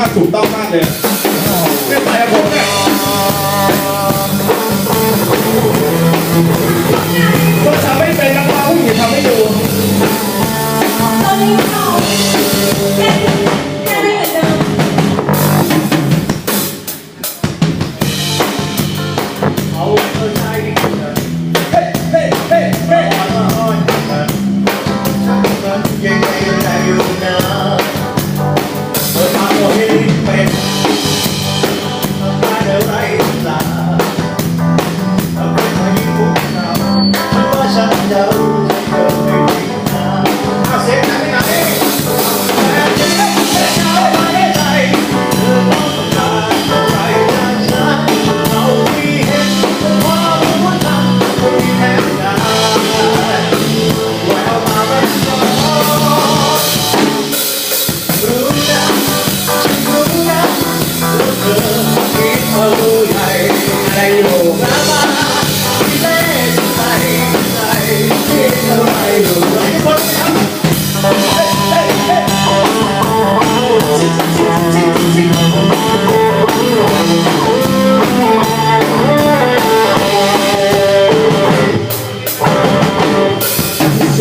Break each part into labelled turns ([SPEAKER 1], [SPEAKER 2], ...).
[SPEAKER 1] าถูกต้องมากเลยเนี่ยไปกับผมเนี่ยก็ทำไม่เป็นนักร้องผู้หญิงทำให้ดู
[SPEAKER 2] เราแค่แค่ได้เหมือนเดิม
[SPEAKER 3] เอาเออใช่ดิเออ
[SPEAKER 1] เฮ้เฮ้เฮ้เฮ้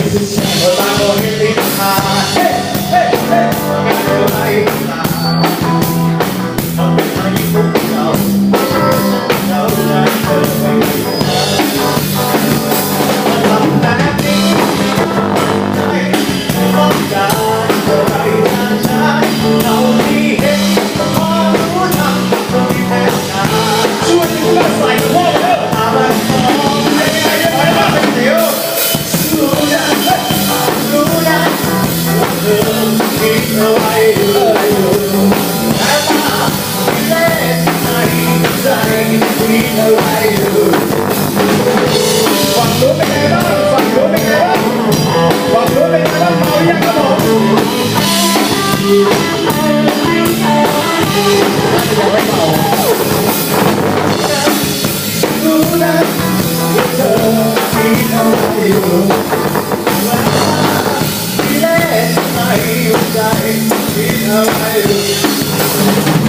[SPEAKER 3] It's a i'm sorry Hallelujah.